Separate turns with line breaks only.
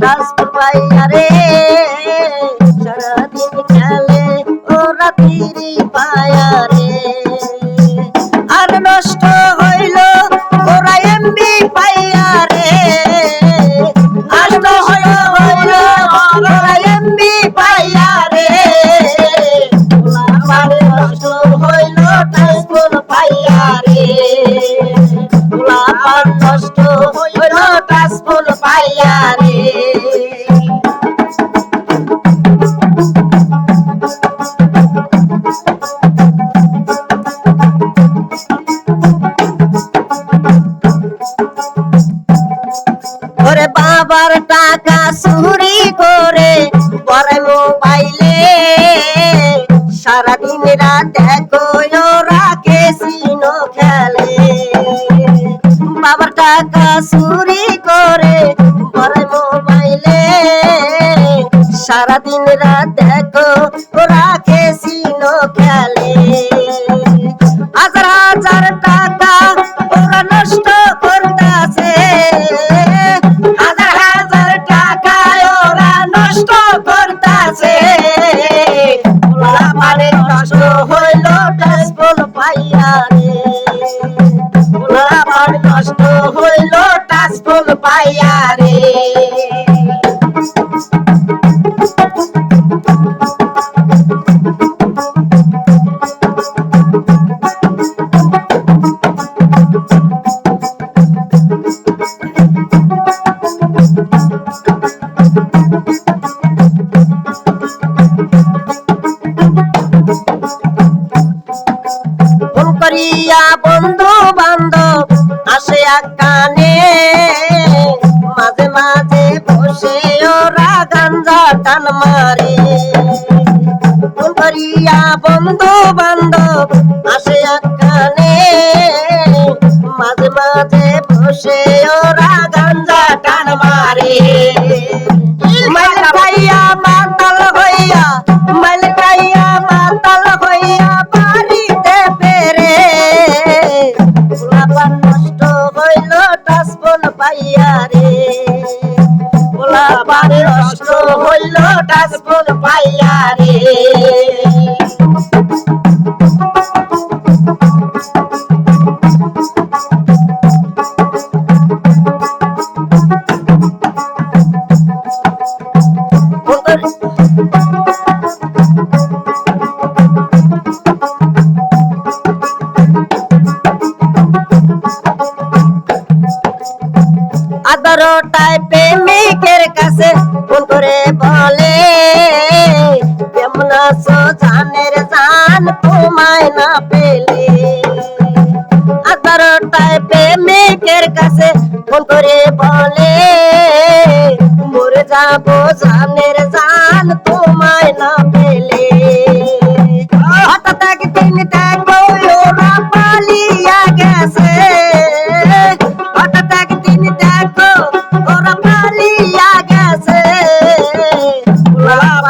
Transport পাইয়া রে, সারাদিন খেলে ও রাতিরি পায়া রে। আর নষ্ট হইল ওরা এমবি পাইয়া রে। আর নষ্ট হইল ওরা এমবি পাইয়া রে। আমার নষ্ট হইল ট্রান্সপোর্ট পাইয়া রে। নষ্ট হইল ট্রান্সপোর্ট পাইয়া রে। ওরে বাবার টাকা চুরি করে পরে মোবাইলে সারাদিন রাত দেখো ওরা কেসিনো খেলে। বাবার টাকা চুরি করে পরে মোবাইলে সারাদিন রাত ওরা কেসিনো খেলে। হাজার হাজার টাকা ওরা নষ্ট করতেছে। নষ্ট হইল টাসফল পাইয়া রে। আমার নষ্ট হইল কানে মাঝে মাঝে বসে ওরা গাঞ্জা টান মারে। করিয়া বন্ধু বান্ধব আসে কানে মাঝে মাঝে বসে ওরা গাঞ্জা টান মারে। মাইল খাইয়া মাতাল হইল টাসপন পাইয়া রে। পোলাপান নষ্ট হইল রে। কাছে ফোন করে বলে। কেমন আছো জানের জান তোমায় না পেলে। আদরটায় প্রেমিকের কাছে ফোন করে বলে। মরে যাব জানের